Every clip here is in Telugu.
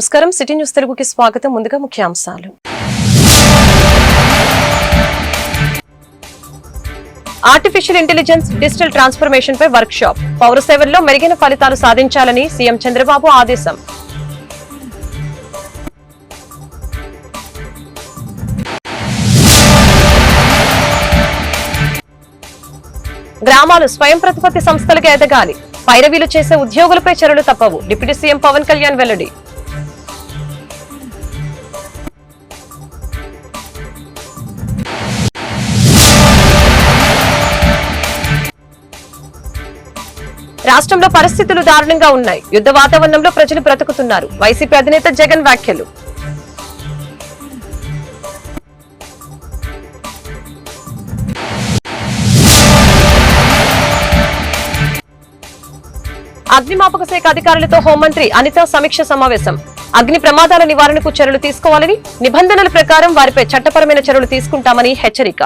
నమస్కారం. సిటీ న్యూస్ తెలుగుకి స్వాగతం. ముందుగా ముఖ్యాంశాలు. ఆర్టిఫిషియల్ ఇంటెలిజెన్స్ డిజిటల్ ట్రాన్స్ఫర్మేషన్ పై వర్క్ షాప్. పౌర సేవల్లో మెరుగైన ఫలితాలు సాధించాలని సీఎం చంద్రబాబు ఆదేశం. గ్రామాలు స్వయం ప్రతిపత్తి సంస్థలుగా ఎదగాలి. పైరవీలు చేసే ఉద్యోగులపై చర్యలు తప్పవు. డిప్యూటీ సీఎం పవన్ కళ్యాణ్ వెల్లడి. రాష్ట్రంలో పరిస్థితులు దారుణంగా ఉన్నాయి. యుద్ధ వాతావరణంలో ప్రజలు బ్రతుకుతున్నారు. వైసీపీ అధినేత జగన్ వ్యాఖ్యలు. అగ్నిమాపక శాఖ అధికారులతో హోంమంత్రి అనిత సమీక్ష సమావేశం. అగ్ని ప్రమాదాల నివారణకు చర్యలు తీసుకోవాలని నిబంధనల ప్రకారం వారిపై చట్టపరమైన చర్యలు తీసుకుంటామని హెచ్చరిక.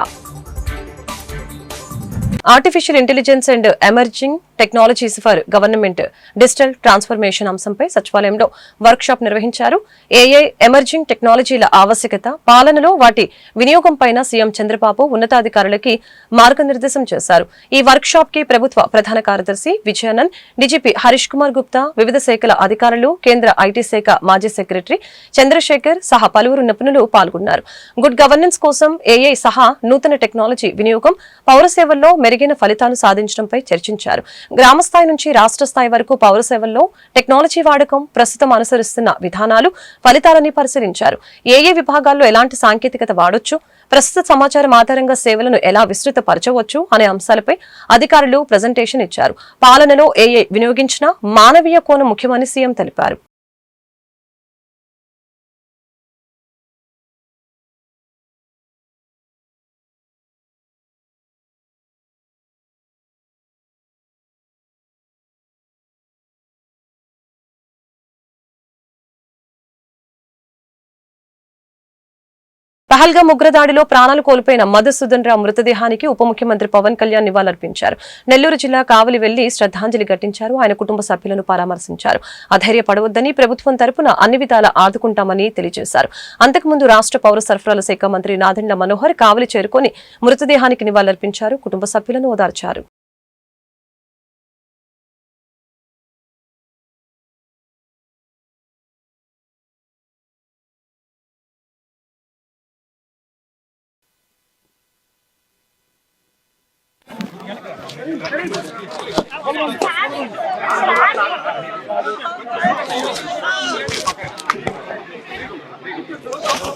Artificial intelligence and emerging technologies for government digital transformation అంశంపై సచివాలయంలో వర్క్ షాప్ నిర్వహించారు. ఏఐ ఎమర్జింగ్ టెక్నాలజీల ఆవశ్యకత పాలనలో వాటి వినియోగం పైన సీఎం చంద్రబాబు ఉన్నతాధికారులకి మార్గనిర్దేశం చేశారు. ఈ వర్క్ షాప్కి ప్రభుత్వ ప్రధాన కార్యదర్శి విజయానంద్ డీజీపీ హరీష్ కుమార్ గుప్తా వివిధ శాఖల అధికారులు కేంద్ర ఐటీ శాఖ మాజీ సెక్రటరీ చంద్రశేఖర్ సహా పలువురు నిపుణులు పాల్గొన్నారు. గుడ్ గవర్నెన్స్ కోసం ఏఐ సహా నూతన టెక్నాలజీ వినియోగం పౌర సేవల్లో మెరుగైన ఫలితాలు సాధించడంపై చర్చించారు. గ్రామ స్థాయి నుంచి రాష్ట్ర స్థాయి వరకు పౌర సేవల్లో టెక్నాలజీ వాడకం ప్రస్తుతం అనుసరిస్తున్న విధానాలు ఫలితాలని పరిశీలించారు. ఏ ఏ విభాగాల్లో ఎలాంటి సాంకేతికత వాడొచ్చు ప్రస్తుత సమాచారం ఆధారంగా సేవలను ఎలా విస్తృతపరచవచ్చు అనే అంశాలపై అధికారులు ప్రజెంటేషన్ ఇచ్చారు. పాలనలో ఏ వినియోగించిన మానవీయ కోణం ముఖ్యమని సీఎం తెలిపారు. పహల్గా ఉగ్రదాడిలో ప్రాణాలు కోల్పోయిన మధుసూదన్ రావు మృతదేహానికి ఉప ముఖ్యమంత్రి పవన్ కళ్యాణ్ నివాళులర్పించారు. నెల్లూరు జిల్లా కావలి వెళ్ళి శ్రద్ధాంజలి ఘటించారు. ఆయన కుటుంబ సభ్యులను పరామర్శించారు. అధైర్యపడవద్దని ప్రభుత్వం తరపున అన్ని విధాల ఆదుకుంటామని తెలియజేశారు. అంతకుముందు రాష్ట్ర పౌర సరఫరాల శాఖ మంత్రి నాదెండ్ల మనోహర్ కావలి చేరుకొని మృతదేహానికి నివాళులర్పించారు. కుటుంబ సభ్యులను ఓదార్చారు.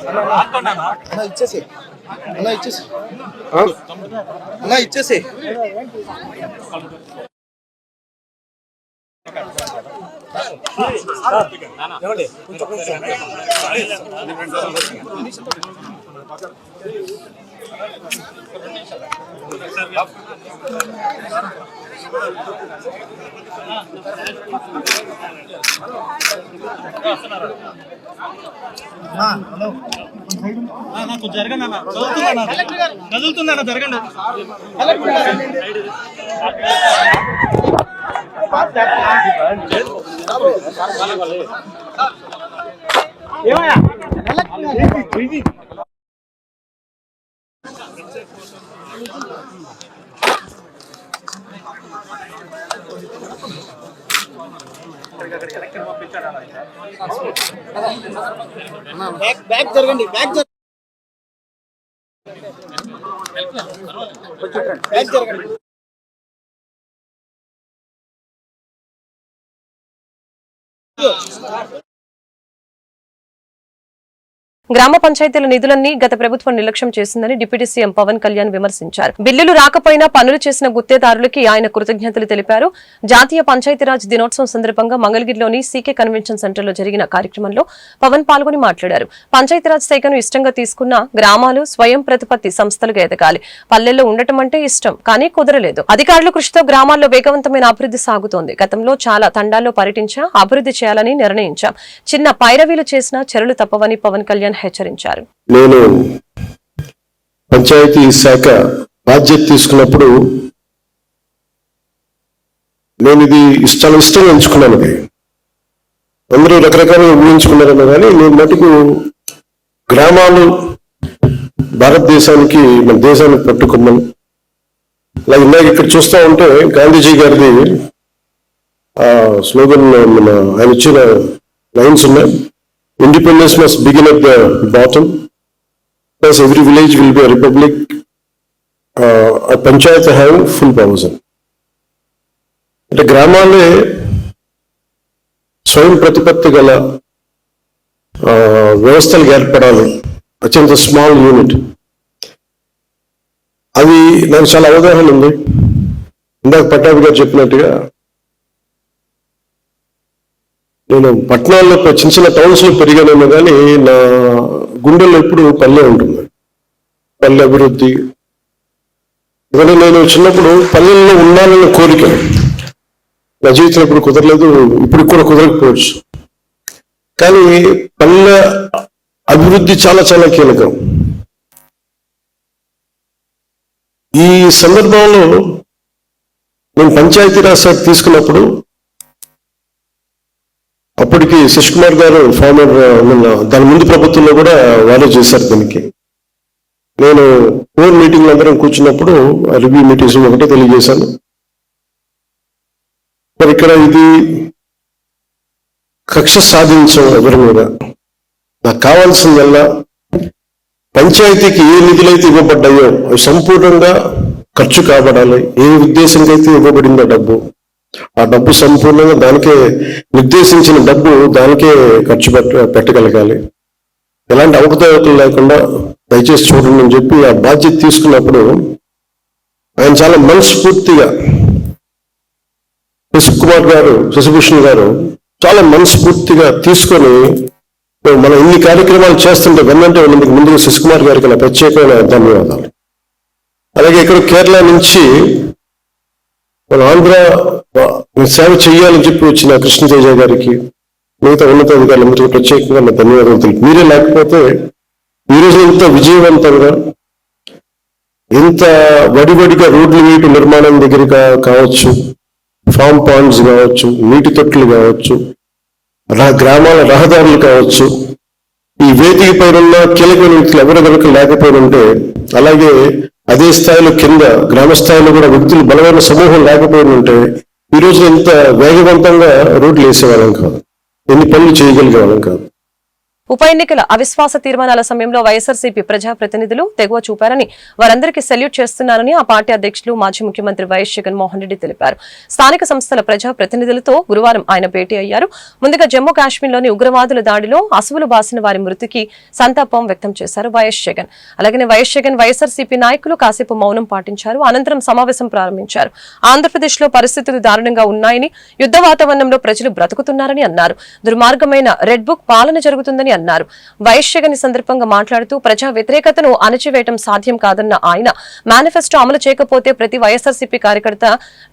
అన్న ఇచ్చేసి అన్న. ఇచ్చేసి అన్న ఇచ్చేసి హలో నాకు జరగండి అన్న. కదులుతుందన్న జరగండి. బ్యాక్ బ్యాక్ జరగండి బ్యాక్ జరగండి బ్యాక్ జరగండి. గ్రామ పంచాయతీల నిధులన్నీ గత ప్రభుత్వం నిర్లక్ష్యం చేసిందని డిప్యూటీ సీఎం పవన్ కళ్యాణ్ విమర్శించారు. బిల్లులు రాకపోయినా పనులు చేసిన గుత్తేదారులకి ఆయన కృతజ్ఞతలు తెలిపారు. జాతీయ పంచాయతీరాజ్ దినోత్సవం సందర్భంగా మంగళగిరిలోని సీకే కన్వెన్షన్ సెంటర్లో జరిగిన కార్యక్రమంలో పవన్ పాల్గొని మాట్లాడారు. పంచాయతీరాజ్ శాఖను ఇష్టంగా తీసుకున్న గ్రామాలు స్వయం ప్రతిపత్తి సంస్థలుగా ఎదగాలి. పల్లెల్లో ఉండటం అంటే ఇష్టం కానీ కుదరలేదు. అధికారుల కృషితో గ్రామాల్లో వేగవంతమైన అభివృద్ధి సాగుతోంది. గతంలో చాలా తండాల్లో పర్యటించా అభివృద్ధి చేయాలని నిర్ణయించాం. చిన్న పైరవీలు చేసిన చర్యలు తప్పవని పవన్ కళ్యాణ్ హెచ్చరించారు. నేను పంచాయతీ శాఖ బాధ్యత తీసుకున్నప్పుడు నేను ఇది ఇష్టం ఇష్టం ఎంచుకున్నాను ఇది అందరూ రకరకాలుగా ఊహించుకున్నారని కానీ నేను మటుకు గ్రామాలు భారతదేశానికి మన దేశానికి పట్టుకున్నాను అలా ఇందాక ఇక్కడ చూస్తా ఉంటే గాంధీజీ గారిది ఆ స్లోగన్ మన ఆయన ఇచ్చిన లైన్స్ ఉన్నాయి. Independence must begin at the bottom plus every village will be republic panchayat have full powers అంటే గ్రామాలే స్వయం ప్రతిపత్తి గల వ్యవస్థలు ఏర్పడాలి అత్యంత స్మాల్ యూనిట్ అది నాకు చాలా అవగాహన ఉంది ఇందాక పట్టాభి గారు చెప్పినట్టుగా నేను పట్టణాల్లో చిన్న చిన్న టౌన్స్లో పెరిగానేమో కానీ నా గుండెల్లో ఎప్పుడు పల్లె ఉంటుంది పల్లె అభివృద్ధి. ఎందుకంటే నేను చిన్నప్పుడు పల్లెల్లో ఉండాలన్న కోరిక. నా జీవితం ఇప్పుడు కుదరలేదు ఇప్పుడు కూడా కుదరకపోవచ్చు. కానీ పల్లె అభివృద్ధి చాలా చాలా కీలకం. ఈ సందర్భంలో నేను పంచాయతీరాజ్ సార్ తీసుకున్నప్పుడు అప్పటికి శశి కుమార్ గారు ఫార్మర్ దాని ముందు ప్రభుత్వంలో కూడా వారే చేశారు దీనికి. నేను ఫోర్ మీటింగ్లు అందరం కూర్చున్నప్పుడు రివ్యూ మీటింగ్స్ ఒకటే తెలియజేశాను. మరి ఇక్కడ ఇది కక్ష సాధించడం ఎవరి మీద? నాకు కావాల్సిందల్లా పంచాయతీకి ఏ నిధులైతే ఇవ్వబడ్డాయో అవి సంపూర్ణంగా ఖర్చు కాబడాలి. ఏ ఉద్దేశంగా అయితే ఇవ్వబడిందో డబ్బు. ఆ డబ్బు సంపూర్ణంగా దానికే నిర్దేశించిన డబ్బు దానికే ఖర్చు పెట్ట పెట్టగలగాలి. ఎలాంటి అవకతవకలు లేకుండా దయచేసి చూడండి అని చెప్పి ఆ బాధ్యత తీసుకున్నప్పుడు ఆయన చాలా మనస్ఫూర్తిగా శశికుమార్ గారు శశిభూషణ్ గారు చాలా మనస్ఫూర్తిగా తీసుకొని మనం ఇన్ని కార్యక్రమాలు చేస్తుంటే వెన్నంటే మీకు ముందుగా శశికుమార్ గారికి నా ప్రత్యేకమైన ధన్యవాదాలు. అలాగే ఇక్కడ కేరళ నుంచి మన ఆంధ్ర సేవ చేయాలని చెప్పి వచ్చిన కృష్ణతేజ గారికి మిగతా ఉన్నతాధికారులందరికీ ప్రత్యేకంగా నా ధన్యవాదాలు తెలుపు మీరే లేకపోతే ఈరోజు ఎంత ఇంత విజయవంతంగా ఇంత వడివడిగా రోడ్లు నీటి నిర్మాణం దగ్గర కావచ్చు ఫామ్ పాండ్స్ కావచ్చు నీటి తొట్లు కావచ్చు గ్రామాల రహదారులు కావచ్చు ఈ వేదిక పైన ఉన్న కీలకమైన వ్యక్తులు ఎవరెవరికి లేకపోయినంటే అలాగే అదే స్థాయిలో కింద గ్రామ స్థాయిలో కూడా వ్యక్తులు బలమైన సమూహం లేకపోయి ఉంటే ఈ రోజు ఇంత వేగవంతంగా రోడ్లు వేసేవాళ్ళం కాదు. ఎన్ని పనులు చేయగలిగే వాళ్ళం కాదు. ఉప ఎన్నికల అవిశ్వాస తీర్మానాల సమయంలో వైఎస్ఆర్సీపీ ప్రజాప్రతినిధులు తెగువ చూపారని వారందరికీ సెల్యూట్ చేస్తున్నారని ఆ పార్టీ అధ్యక్షులు మాజీ ముఖ్యమంత్రి వైఎస్ జగన్మోహన్ రెడ్డి తెలిపారు. స్థానిక సంస్థల ప్రజాప్రతినిధులతో గురువారం ఆయన భేటీ అయ్యారు. ముందుగా జమ్మూ కాశ్మీర్లోని ఉగ్రవాదుల దాడిలో అసువులు బాసిన వారి మృతికి సంతాపం వ్యక్తం చేశారు వైఎస్ జగన్. అలాగే వైఎస్ జగన్ వైఎస్ఆర్సీపీ నాయకులు కాసేపు మౌనం పాటించారు. అనంతరం సమావేశం ప్రారంభించారు. ఆంధ్రప్రదేశ్లో పరిస్థితులు దారుణంగా ఉన్నాయని యుద్ధ వాతావరణంలో ప్రజలు బ్రతుకుతున్నారని అన్నారు. దుర్మార్గమైన రెడ్ బుక్ పాలన జరుగుతుందని అన్నారు. వైశ్యగని సందర్భంగా మాట్లాడుతూ ప్రజా వ్యతిరేకతను అణచివేయటం సాధ్యం కాదన్న ఆయన మేనిఫెస్టో అమలు చేయకపోతే ప్రతి వైఎస్ఆర్సీపీ కార్యకర్త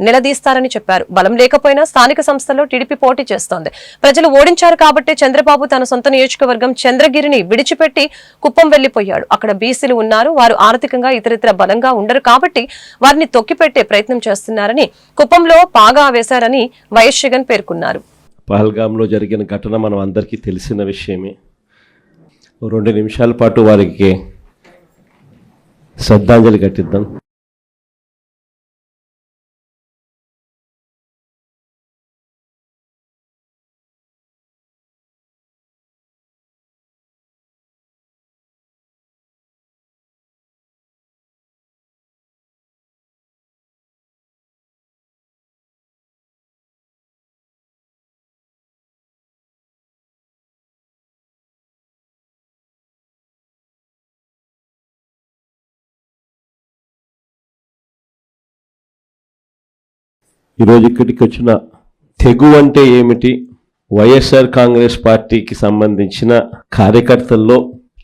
నిలదీస్తారని చెప్పారు. బలం లేకపోయినా స్థానిక సంస్థల్లో టీడీపీ పోటీ చేస్తోంది. ప్రజలు ఓడించారు కాబట్టి చంద్రబాబు తన సొంత నియోజకవర్గం చంద్రగిరిని విడిచిపెట్టి కుప్పం వెళ్ళిపోయాడు అక్కడ బీసీలు ఉన్నారు. వారు ఆర్థికంగా ఇతరితర బలంగా ఉండరు కాబట్టి వారిని తొక్కిపెట్టే ప్రయత్నం చేస్తున్నారని కుప్పంలో పాగా వేశారని వైఎస్ జగన్ పేర్కొన్నారు. పహల్గాంలో జరిగిన ఘటన మనం అందరికీ తెలిసిన విషయమే. రెండు నిమిషాల పాటు వారికి శ్రద్ధాంజలి కట్టిద్దాం ఈరోజు ఇక్కడికి వచ్చిన తెగు అంటే ఏమిటి? వైఎస్ఆర్ కాంగ్రెస్ పార్టీకి సంబంధించిన కార్యకర్తల్లో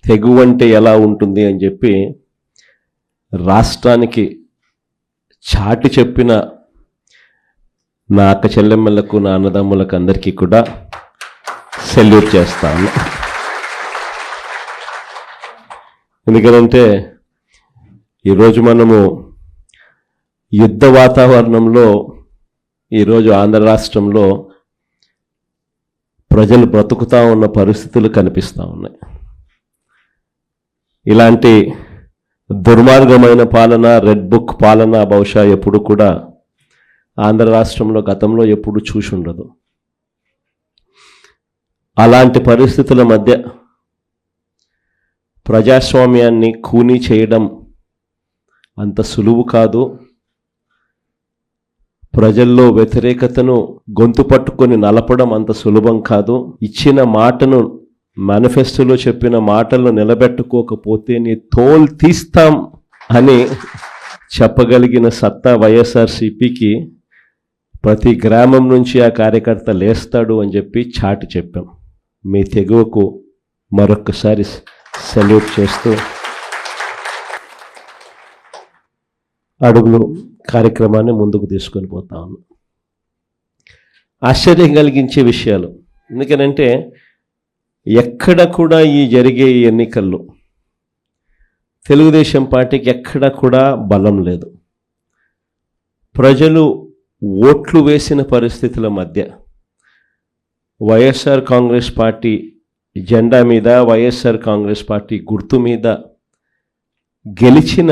తెగు అంటే ఎలా ఉంటుంది అని చెప్పి రాష్ట్రానికి చాటి చెప్పిన నా అక్క చెల్లెమ్మలకు నా అన్నదమ్ములకు అందరికీ కూడా సెల్యూట్ చేస్తాను. ఎందుకంటే ఈరోజు మనము యుద్ధ వాతావరణంలో ఈరోజు ఆంధ్ర రాష్ట్రంలో ప్రజలు బ్రతుకుతా ఉన్న పరిస్థితులు కనిపిస్తూ ఉన్నాయి. ఇలాంటి దుర్మార్గమైన పాలన రెడ్ బుక్ పాలన బహుశా ఎప్పుడు కూడా ఆంధ్ర రాష్ట్రంలో గతంలో ఎప్పుడు చూసి ఉండదు. అలాంటి పరిస్థితుల మధ్య ప్రజాస్వామ్యాన్ని కూనీ చేయడం అంత సులువు కాదు. ప్రజల్లో వ్యతిరేకతను గొంతు పట్టుకొని నలపడం అంత సులభం కాదు. ఇచ్చిన మాటను మేనిఫెస్టోలో చెప్పిన మాటలను నిలబెట్టుకోకపోతే నీ తోలు తీస్తాం అని చెప్పగలిగిన సత్తా వైఎస్ఆర్సిపికి ప్రతి గ్రామం నుంచి ఆ కార్యకర్త లేస్తాడు అని చెప్పి చాటి చెప్పాం. మీ తెగువకు మరొక్కసారి సెల్యూట్ చేస్తూ అడుగులు కార్యక్రమాన్ని ముందుకు తీసుకొని పోతా ఉన్నాం. ఆశ్చర్యం కలిగించే విషయాలు. ఎందుకనంటే ఎక్కడ కూడా ఈ జరిగే ఈ ఎన్నికల్లో తెలుగుదేశం పార్టీకి ఎక్కడ కూడా బలం లేదు. ప్రజలు ఓట్లు వేసిన పరిస్థితుల మధ్య వైఎస్ఆర్ కాంగ్రెస్ పార్టీ జెండా మీద వైఎస్ఆర్ కాంగ్రెస్ పార్టీ గుర్తు మీద గెలిచిన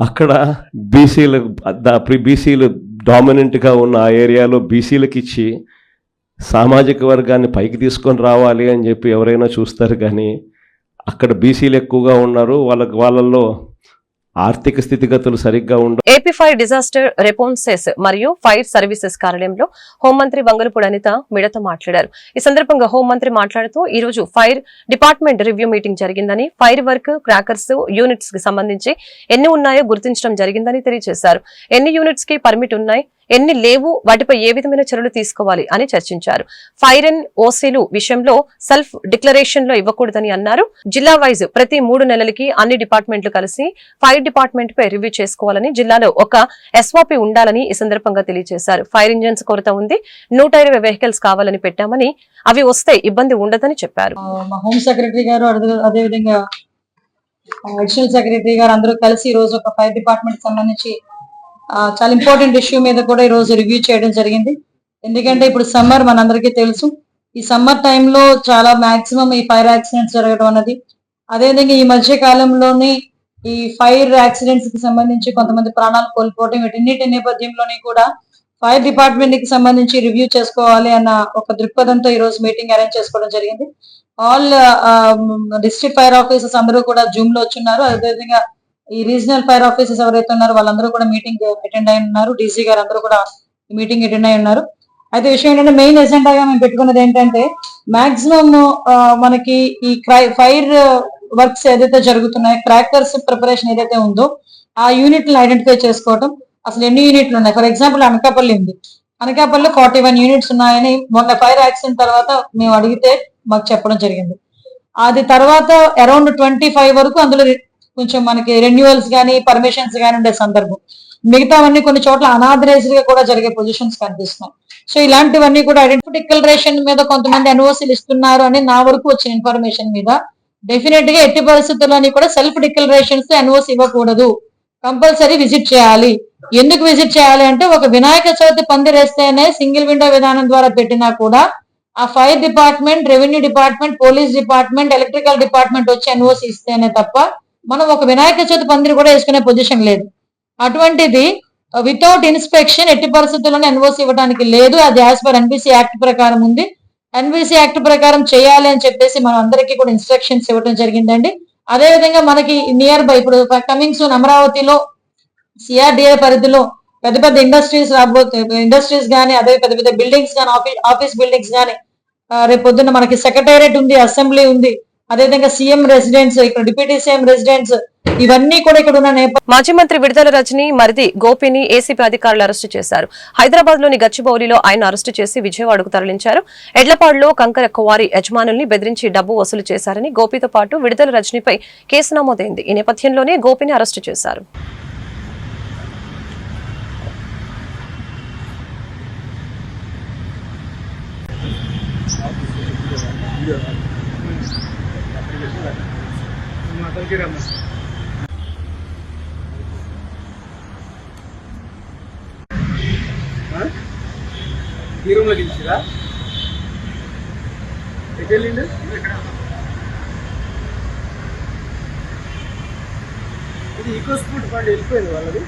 అక్కడ బీసీలు బీసీలు డామినెంట్గా ఉన్న ఆ ఏరియాలో బీసీలకు ఇచ్చి సామాజిక వర్గాన్ని పైకి తీసుకొని రావాలి అని చెప్పి ఎవరైనా చూస్తారు కానీ అక్కడ బీసీలు ఎక్కువగా ఉన్నారు. వాళ్ళకి వాళ్ళల్లో ఆర్థిక స్థితిగతులు సరిగ్గా ఉండవు ఏపీ ఫైర్ డిజాస్టర్ రెపోన్సెస్ మరియు ఫైర్ సర్వీసెస్ కార్యాలయంలో హోంమంత్రి వంగలపూడి అనిత మిడత మాట్లాడారు. ఈ సందర్భంగా హోంమంత్రి మాట్లాడుతూ ఈ రోజు ఫైర్ డిపార్ట్మెంట్ రివ్యూ మీటింగ్ జరిగిందని ఫైర్ వర్క్ క్రాకర్స్ యూనిట్స్కి సంబంధించి ఎన్ని ఉన్నాయో గుర్తించడం జరిగిందని తెలియజేశారు. ఎన్ని యూనిట్స్కి పర్మిట్ ఉన్నాయి? ఎన్ని లేవు వాటిపై ఏ విధమైన చర్యలు తీసుకోవాలి అని చర్చించారు. ఫైర్ అండ్ ఓసీలు విషయంలో సెల్ఫ్ డిక్లరేషన్లో ఇవ్వకూడదని అన్నారు. జిల్లా వైజ్ ప్రతి మూడు నెలలకి అన్ని డిపార్ట్మెంట్లు కలిసి ఫైర్ డిపార్ట్మెంట్ పై రివ్యూ చేసుకోవాలని జిల్లాలో ఒక ఎస్ఓపి ఉండాలని ఈ సందర్భంగా తెలియజేశారు. ఫైర్ ఇంజిన్స్ కొరత ఉంది నూట ఇరవై వెహికల్స్ కావాలని పెట్టామని అవి వస్తే ఇబ్బంది ఉండదని చెప్పారు. హోమ్ సెక్రటరీ గారు అదే- అదేవిధంగా అడిషనల్ సెక్రటరీ గారు అందరూ కలిసి ఈ రోజు ఒక ఫైర్ డిపార్ట్మెంట్ సంబంధించి చాలా ఇంపార్టెంట్ ఇష్యూ మీద కూడా ఈ రోజు రివ్యూ చేయడం జరిగింది. ఎందుకంటే ఇప్పుడు సమ్మర్ మనందరికీ తెలుసు. ఈ సమ్మర్ టైంలో చాలా మాక్సిమం ఈ ఫైర్ యాక్సిడెంట్స్ జరగడం అన్నది. అదేవిధంగా ఈ మధ్య కాలంలోని ఈ ఫైర్ యాక్సిడెంట్స్కి సంబంధించి కొంతమంది ప్రాణాలు కోల్పోవడం వీటన్నిటి నేపథ్యంలోని కూడా ఫైర్ డిపార్ట్మెంట్కి సంబంధించి రివ్యూ చేసుకోవాలి అన్న ఒక దృక్పథంతో ఈ రోజు మీటింగ్ అరేంజ్ చేసుకోవడం జరిగింది. ఆల్ డిస్ట్రిక్ట్ ఫైర్ ఆఫీసర్స్ అందరూ కూడా జూమ్లో వచ్చున్నారు. అదేవిధంగా ఈ రీజనల్ ఫైర్ ఆఫీసర్స్ ఎవరైతే ఉన్నారో వాళ్ళందరూ కూడా మీటింగ్ అటెండ్ అయి ఉన్నారు. డీసీ గారు అందరూ కూడా మీటింగ్ అటెండ్ అయి ఉన్నారు. అయితే విషయం ఏంటంటే మెయిన్ ఎజెండాగా మేము పెట్టుకున్నది ఏంటంటే మాక్సిమం మనకి ఈ క్రై ఫైర్ వర్క్స్ ఏదైతే జరుగుతున్నాయో క్రాకర్స్ ప్రిపరేషన్ ఏదైతే ఉందో ఆ యూనిట్లను ఐడెంటిఫై చేసుకోవటం అసలు ఎన్ని యూనిట్లు ఉన్నాయి? ఫర్ ఎగ్జాంపుల్ అనకాపల్లి ఉంది. అనకాపల్లిలో ఫార్టీ వన్ యూనిట్స్ ఉన్నాయని మొన్న ఫైర్ యాక్సిడెంట్ తర్వాత మేము అడిగితే మాకు చెప్పడం జరిగింది. అది తర్వాత అరౌండ్ ట్వంటీ ఫైవ్ వరకు అందులో కొంచెం మనకి రెన్యువల్స్ కానీ పర్మిషన్స్ కానీ ఉండే సందర్భం. మిగతావన్నీ కొన్ని చోట్ల అనాథరైజ్డ్గా కూడా జరిగే పొజిషన్స్ కనిపిస్తున్నాం సో ఇలాంటివన్నీ కూడా ఐడెంటిఫై డిక్లరేషన్ మీద కొంతమంది ఎన్ఓసీలు ఇస్తున్నారు అని నా వరకు వచ్చిన ఇన్ఫర్మేషన్ మీద డెఫినెట్గా ఎట్టి పరిస్థితుల్లోని కూడా సెల్ఫ్ డిక్లరేషన్స్ ఎన్ఓసి ఇవ్వకూడదు. కంపల్సరీ విజిట్ చేయాలి. ఎందుకు విజిట్ చేయాలి అంటే ఒక వినాయక చవితి పందిరేస్తేనే సింగిల్ విండో విధానం ద్వారా పెట్టినా కూడా ఆ fire department revenue department police department electrical department వచ్చి ఎన్ఓసి ఇస్తేనే తప్ప మనం ఒక వినాయక చవితి పందిరి కూడా వేసుకునే పొజిషన్ లేదు. అటువంటిది uh, వితౌట్ ఇన్స్పెక్షన్ ఎట్టి పరిస్థితుల్లోనే ఎన్ఓసి ఇవ్వడానికి లేదు. అది యాజ్ పర్ ఎన్బిసి యాక్ట్ ప్రకారం ఉంది. ఎన్బిసి యాక్ట్ ప్రకారం చేయాలి అని చెప్పేసి మనం అందరికీ కూడా ఇన్స్ట్రక్షన్స్ ఇవ్వడం జరిగిందండి. అదే విధంగా మనకి నియర్ బై ఇప్పుడు కమింగ్ సూన్ అమరావతిలో సిఆర్డిఏ పరిధిలో పెద్ద పెద్ద ఇండస్ట్రీస్ రాబోతే ఇండస్ట్రీస్ కానీ అదే పెద్ద పెద్ద బిల్డింగ్స్ కానీ ఆఫీస్ ఆఫీస్ బిల్డింగ్స్ కానీ రేపు పొద్దున్న మనకి సెక్రటేరియట్ ఉంది అసెంబ్లీ ఉంది. అదేవిధంగా సీఎం రెసిడెన్స్ ఇక్కడ డిప్యూటీ సీఎం రెసిడెన్స్ ఇవన్నీ కూడా ఇక్కడ ఉన్న మాజీ మంత్రి విడుదల రజని మరిది గోపిని ఏసీపీ అధికారులు అరెస్టు చేశారు. హైదరాబాద్లోని గచ్చిబౌలిలో ఆయన అరెస్టు చేసి విజయవాడకు తరలించారు. ఎడ్లపాడులో కంకర కువారి యజమానుల్ని బెదిరించి డబ్బు వసూలు చేశారని గోపితో పాటు విడుదల రజనిపై కేసు నమోదైంది. ఈ నేపథ్యంలోనే గోపిని అరెస్టు చేశారు. ఈ రూమ్లో దించిరా ఎటు వెళ్ళిండు ఇది ఈకో స్కూట్ ఫండ్ వెళ్ళిపోయింది వాళ్ళది.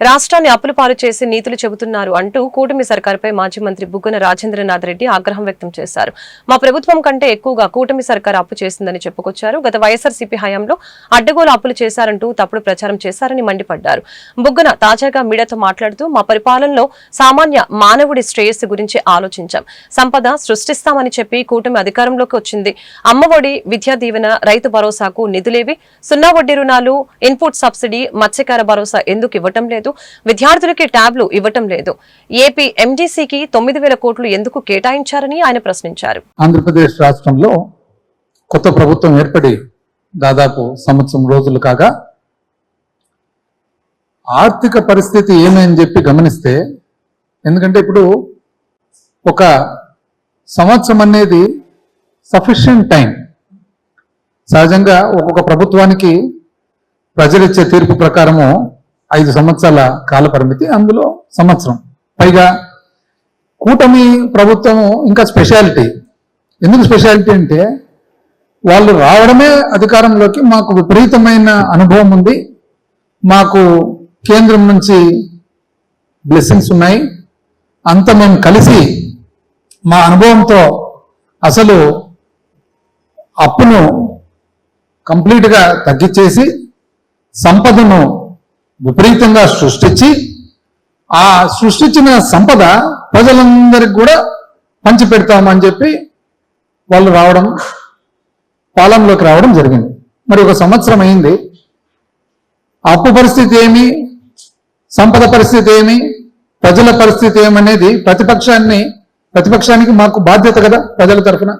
రాష్ట్రాన్ని అప్పుల పాలు చేసి నీతులు చెబుతున్నారు అంటూ కూటమి సర్కారుపై మాజీ మంత్రి బుగ్గన రాజేంద్రనాథ్ రెడ్డి ఆగ్రహం వ్యక్తం చేశారు. మా ప్రభుత్వం కంటే ఎక్కువగా కూటమి సర్కారు అప్పు చేసిందని చెప్పుకొచ్చారు. గత వైఎస్ఆర్సీపీ హయాంలో అడ్డగోలు అప్పులు చేశారంటూ తప్పుడు ప్రచారం చేశారని మండిపడ్డారు. బుగ్గన తాజాగా మీడియాతో మాట్లాడుతూ మా పరిపాలనలో సామాన్య మానవుడి శ్రేయస్సు గురించి ఆలోచించాం. సంపద సృష్టిస్తామని చెప్పి కూటమి అధికారంలోకి వచ్చింది. అమ్మఒడి విద్యా దీవెన రైతు భరోసాకు నిధులేవి. సున్నా వడ్డీ రుణాలు ఇన్పుట్ సబ్సిడీ మత్స్యకార భరోసా ఎందుకు ఇవ్వటం లేదు? విద్యార్థులకి ట్యాబ్లు ఇవ్వటం లేదు. ఏపీ ఎండీసీకి తొమ్మిది వేల కోట్లు ఎందుకు కేటాయించారని ఆయన ప్రశ్నించారు. ఆంధ్రప్రదేశ్ రాష్ట్రంలో కొత్త ప్రభుత్వం ఏర్పడి దాదాపు సంవత్సరం రోజులు కాగా ఆర్థిక పరిస్థితి ఏమని చెప్పి గమనిస్తే ఎందుకంటే ఇప్పుడు ఒక సంవత్సరం అనేది సఫిషియంట్ టైం. సహజంగా ఒక్కొక్క ప్రభుత్వానికి ప్రజలిచ్చే తీర్పు ప్రకారము ఐదు సంవత్సరాల కాల పరిమితి అందులో సంవత్సరం. పైగా కూటమి ప్రభుత్వము ఇంకా స్పెషాలిటీ. ఎందుకు స్పెషాలిటీ అంటే వాళ్ళు రావడమే అధికారంలోకి మాకు విపరీతమైన అనుభవం ఉంది. మాకు కేంద్రం నుంచి బ్లెస్సింగ్స్ ఉన్నాయి. అంత మేము కలిసి మా అనుభవంతో అసలు అప్పును కంప్లీట్గా తగ్గించేసి సంపదను విపరీతంగా సృష్టించి ఆ సృష్టించిన సంపద ప్రజలందరికి కూడా పంచిపెడతామని చెప్పి వాళ్ళు రావడం పాలనలోకి రావడం జరిగింది. మరి ఒక సంవత్సరం అయింది. అప్పు పరిస్థితి ఏమి? సంపద పరిస్థితి ఏమి? ప్రజల పరిస్థితి ఏమనేది ప్రతిపక్షాన్ని ప్రతిపక్షానికి మాకు బాధ్యత కదా ప్రజల తరఫున.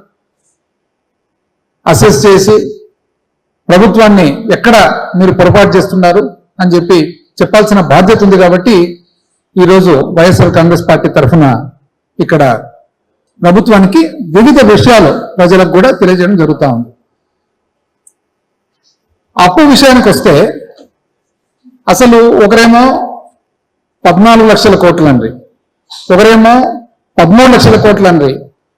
అసెస్ చేసి ప్రభుత్వాన్ని ఎక్కడ మీరు పొరపాటు చేస్తున్నారు? అని చెప్పి చెప్పాల్సిన బాధ్యత ఉంది కాబట్టి ఈరోజు వైఎస్ఆర్ కాంగ్రెస్ పార్టీ తరఫున ఇక్కడ ప్రభుత్వానికి వివిధ విషయాలు ప్రజలకు కూడా తెలియజేయడం జరుగుతూ ఉంది. అప్పు విషయానికి వస్తే అసలు ఒకరేమో పద్నాలుగు లక్షల కోట్లండి. ఒకరేమో పదమూడు లక్షల కోట్లండి.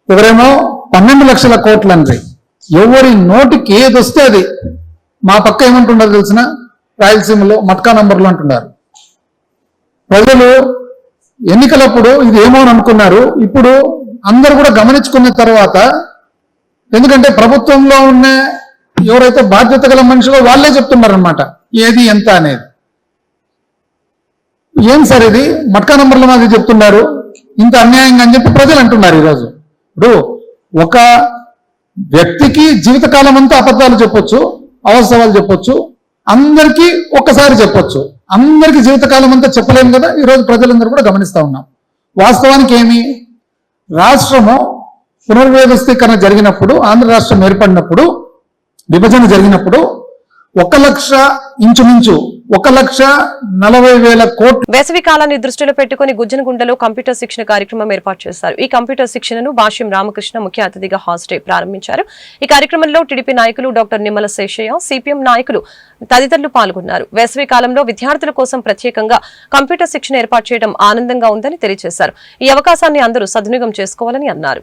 ఒకరేమో పన్నెండు లక్షల కోట్లండి. ఎవరి నోటికి ఏది వస్తే అది. మా పక్క ఏమంటుండదు తెలిసిన? రాయలసీమలో మట్కా నంబర్లు అంటున్నారు. ప్రజలు ఎన్నికలప్పుడు ఇది ఏమో అని అనుకున్నారు. ఇప్పుడు అందరు కూడా గమనించుకున్న తర్వాత ఎందుకంటే ప్రభుత్వంలో ఉన్న ఎవరైతే బాధ్యత గల మనుషులో వాళ్ళే చెప్తున్నారనమాట ఏది ఎంత అనేది. ఏం సార్ ఇది? మట్కా నంబర్ల మాది చెప్తున్నారు. ఇంత అన్యాయంగా అని చెప్పి ప్రజలు అంటున్నారు ఈరోజు. ఇప్పుడు ఒక వ్యక్తికి జీవితకాలం అంతా అబద్ధాలు చెప్పొచ్చు అవసరాలు చెప్పొచ్చు అందరికీ ఒక్కసారి చెప్పొచ్చు. అందరికీ జీవితకాలం అంతా చెప్పలేము కదా? ఈరోజు ప్రజలందరూ కూడా గమనిస్తూ ఉన్నాం. వాస్తవానికి ఏమి? రాష్ట్రము పునర్వ్యవస్థీకరణ జరిగినప్పుడు ఆంధ్ర రాష్ట్రం ఏర్పడినప్పుడు విభజన జరిగినప్పుడు ఒక లక్ష ఇంచుమించు ఒక లక్ష నలభై వేల కోట్లు. వేసవి కాలాన్ని దృష్టిలో పెట్టుకుని గుజ్జనగుండలో కంప్యూటర్ శిక్షణ కార్యక్రమం ఏర్పాటు చేశారు. ఈ కంప్యూటర్ శిక్షణను భాష్యం రామకృష్ణ ముఖ్య అతిథిగా హాస్టే ప్రారంభించారు. ఈ కార్యక్రమంలో టీడీపీ నాయకులు డాక్టర్ నిమ్మల శేషయ్య సిపిఎం నాయకులు తదితరులు పాల్గొన్నారు. వేసవి కాలంలో విద్యార్థుల కోసం ప్రత్యేకంగా కంప్యూటర్ శిక్షణ ఏర్పాటు చేయడం ఆనందంగా ఉందని తెలియజేశారు. ఈ అవకాశాన్ని అందరూ సద్వినియోగం చేసుకోవాలని అన్నారు.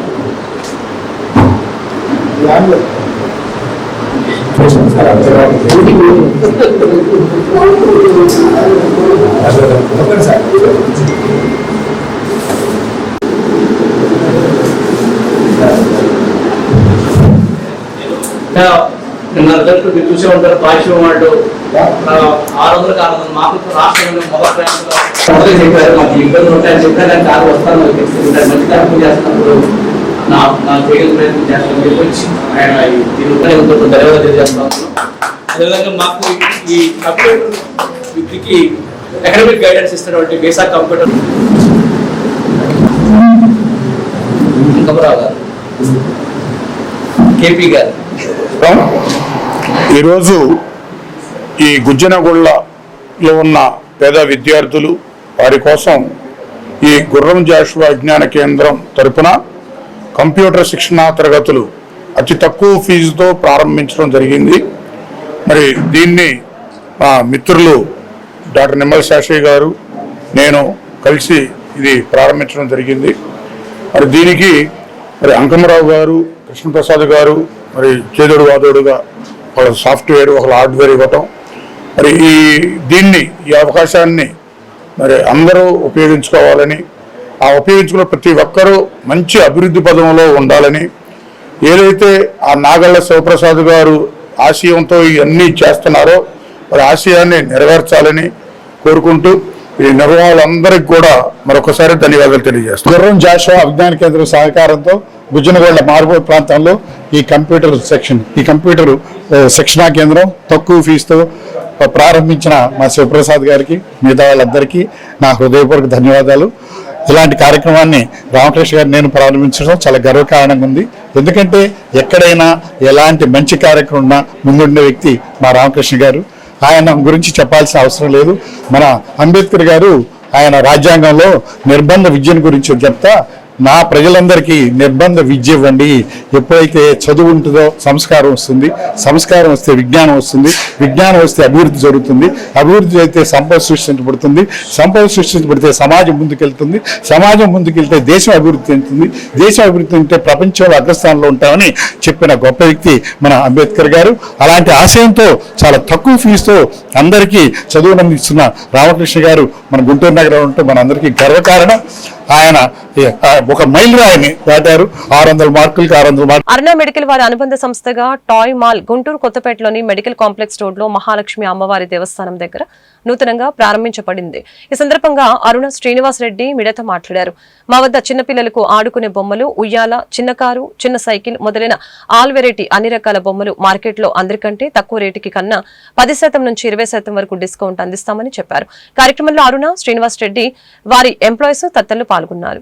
నిన్న రిజల్ట్ మీరు చూసే ఉంటారు పాజిటివ్ వాళ్ళు ఆరు వందల ఆరు వందలు మాకు రాష్ట్రంలో మొదటి ర్యాంకులో మొదటి చెప్పారు మాకు ఇబ్బంది ఉంటాయని చెప్పారు కానీ కాదు వస్తాను మంచి కార్యక్రమం చేస్తున్నప్పుడు నాకు ఈ కంప్యూటర్ గైడెన్స్ కంప్యూటర్ కేపీ గారు. ఈరోజు ఈ గుజ్జనగుళ్ళలో ఉన్న పేద విద్యార్థులు వారి కోసం ఈ గుర్రం జాషువా విజ్ఞాన కేంద్రం తరపున కంప్యూటర్ శిక్షణా తరగతులు అతి తక్కువ ఫీజుతో ప్రారంభించడం జరిగింది. మరి దీన్ని మా మిత్రులు డాక్టర్ నిమ్మల శాషయ్య గారు నేను కలిసి ఇది ప్రారంభించడం జరిగింది. మరి దీనికి మరి అంకమరావు గారు కృష్ణప్రసాద్ గారు మరి చేదోడు వాదోడుగా వాళ్ళ సాఫ్ట్వేర్ ఒక హార్డ్వేర్ ఇవ్వటం. మరి ఈ దీన్ని ఈ అవకాశాన్ని మరి అందరూ ఉపయోగించుకోవాలని ఆ ఉపయోగించుకున్న ప్రతి ఒక్కరూ మంచి అభివృద్ధి పదంలో ఉండాలని ఏదైతే ఆ నాగళ్ళ శివప్రసాద్ గారు ఆశయంతో ఇవన్నీ చేస్తున్నారో వారి ఆశయాన్ని నెరవేర్చాలని కోరుకుంటూ ఈ నిర్వాహకులందరికీ కూడా మరొకసారి ధన్యవాదాలు తెలియజేస్తాం గుర్రం జాషువా విజ్ఞాన కేంద్రం సహకారంతో గుజ్జనగొండ మారుమూల ప్రాంతంలో ఈ కంప్యూటర్ సెక్షన్ ఈ కంప్యూటర్ శిక్షణా కేంద్రం తక్కువ ఫీజుతో ప్రారంభించిన మా శివప్రసాద్ గారికి మిగతా వాళ్ళందరికీ నా హృదయపూర్వక ధన్యవాదాలు. ఇలాంటి కార్యక్రమాన్ని రామకృష్ణ గారు నేను ప్రారంభించడం చాలా గర్వకారణంగా ఉంది. ఎందుకంటే ఎక్కడైనా ఎలాంటి మంచి కార్యక్రమం ఉన్నా ముందుండే వ్యక్తి మా రామకృష్ణ గారు. ఆయన గురించి చెప్పాల్సిన అవసరం లేదు. మన అంబేద్కర్ గారు ఆయన రాజ్యాంగంలో నిర్బంధ విద్యను గురించి చెప్తా నా ప్రజలందరికీ నిర్బంధ విద్య ఇవ్వండి. ఎప్పుడైతే చదువు ఉంటుందో సంస్కారం వస్తుంది. సంస్కారం వస్తే విజ్ఞానం వస్తుంది. విజ్ఞానం వస్తే అభివృద్ధి జరుగుతుంది. అభివృద్ధి అయితే సంపద సృష్టించబడుతుంది సంపద సృష్టించబడితే సమాజం ముందుకెళ్తుంది. సమాజం ముందుకెళ్తే దేశం అభివృద్ధి చెందుతుంది. దేశం అభివృద్ధి ఉంటే ప్రపంచంలో అగ్రస్థానంలో ఉంటామని చెప్పిన గొప్ప వ్యక్తి మన అంబేద్కర్ గారు. అలాంటి ఆశయంతో చాలా తక్కువ ఫీజుతో అందరికీ చదువు అందిస్తున్న రామకృష్ణ గారు మన గుంటూరు నగరంలో ఉంటే మన అందరికీ గర్వకారణం. ఆయన ఒక మైల్ రాయిని దాటారు. ఆరు వందల మార్కులకి ఆరు వందల మార్కులు. అరుణ మెడికల్ వారి అనుబంధ సంస్థగా టాయ్ మాల్ గుంటూరు కొత్తపేటలోని మెడికల్ కాంప్లెక్స్ రోడ్లో మహాలక్ష్మి అమ్మవారి దేవస్థానం దగ్గర నూతనంగా ప్రారంభించబడింది. ఈ సందర్భంగా అరుణ శ్రీనివాస్ రెడ్డి మిడత మాట్లాడారు. మా వద్ద చిన్నపిల్లలకు ఆడుకునే బొమ్మలు ఉయ్యాల చిన్న కారు చిన్న సైకిల్ మొదలైన ఆల్ వెరైటీ అన్ని రకాల బొమ్మలు మార్కెట్లో అందరికంటే తక్కువ రేటుకి కన్నా పది శాతం నుంచి ఇరవై శాతం వరకు డిస్కౌంట్ అందిస్తామని చెప్పారు. కార్యక్రమంలో అరుణ శ్రీనివాస్ రెడ్డి వారి ఎంప్లాయీస్ తత్తలు పాల్గొన్నారు.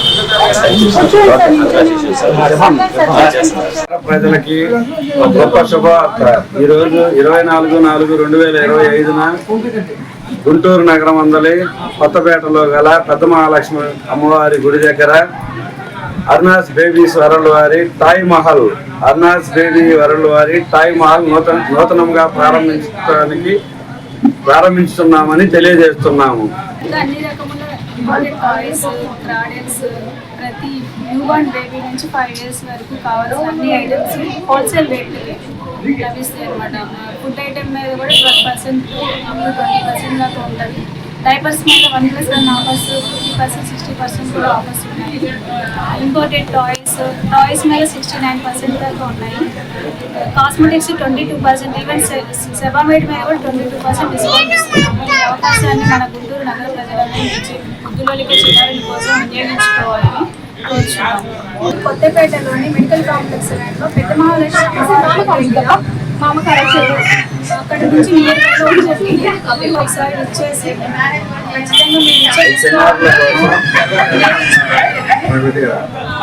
ప్రజలకి గొప్ప శుభవార్త ఈ రోజు ఇరవై నాలుగు నాలుగు రెండు వేల ఇరవై ఐదున గుంటూరు నగరం అందలి కొత్తపేటలో గల పెద్ద మహాలక్ష్మి అమ్మవారి గుడి దగ్గర అర్నాస్ బేబీస్ వరల్డ్ వారి toy Mahal Arna's baby world వారి టాయ్ మహల్ నూతన నూతనంగా ప్రారంభించడానికి ప్రారంభించుతున్నామని తెలియజేస్తున్నాము. ఇంకా ఇంపార్టెంట్ టాయ్స్ క్రాడల్స్ ప్రతి న్యూ బార్న్ బేబీ నుంచి ఫైవ్ ఇయర్స్ వరకు కావాల్సిన అన్ని ఐటమ్స్ హోల్సేల్ రేట్లకి లభిస్తాయి అనమాట ఫుడ్ ఐటమ్ మీద కూడా ట్వెల్వ్ పర్సెంట్ ట్వంటీ పర్సెంట్ దాకా ఉంటుంది. డైపర్స్ మీద one plus one offers fifty percent sixty percent కూడా ఆఫర్స్ ఉన్నాయి. ఇంపార్టెంట్ టాయ్స్ టాయ్స్ మీద సిక్స్టీ నైన్ పర్సెంట్ దాకా ఉన్నాయి. Cosmetics twenty two percent even Sebamed మీద కూడా ట్వంటీ టూ పర్సెంట్ డిస్కౌంట్ ఇస్తున్నాము ఈ అవకాశాన్ని మన గుంటూరు నగర ప్రజలందరూ నుంచి గుంటూరులోకి చిన్నారుల కోసం వినియోగించుకోవాలని కోరుచున్నాము. కొత్తపేటలోని మెడికల్ కాంప్లెక్స్లో పెద్ద మహాలక్ష్మి అక్కడ నుంచి ఒకసారి వచ్చేసి ఖచ్చితంగా మీరు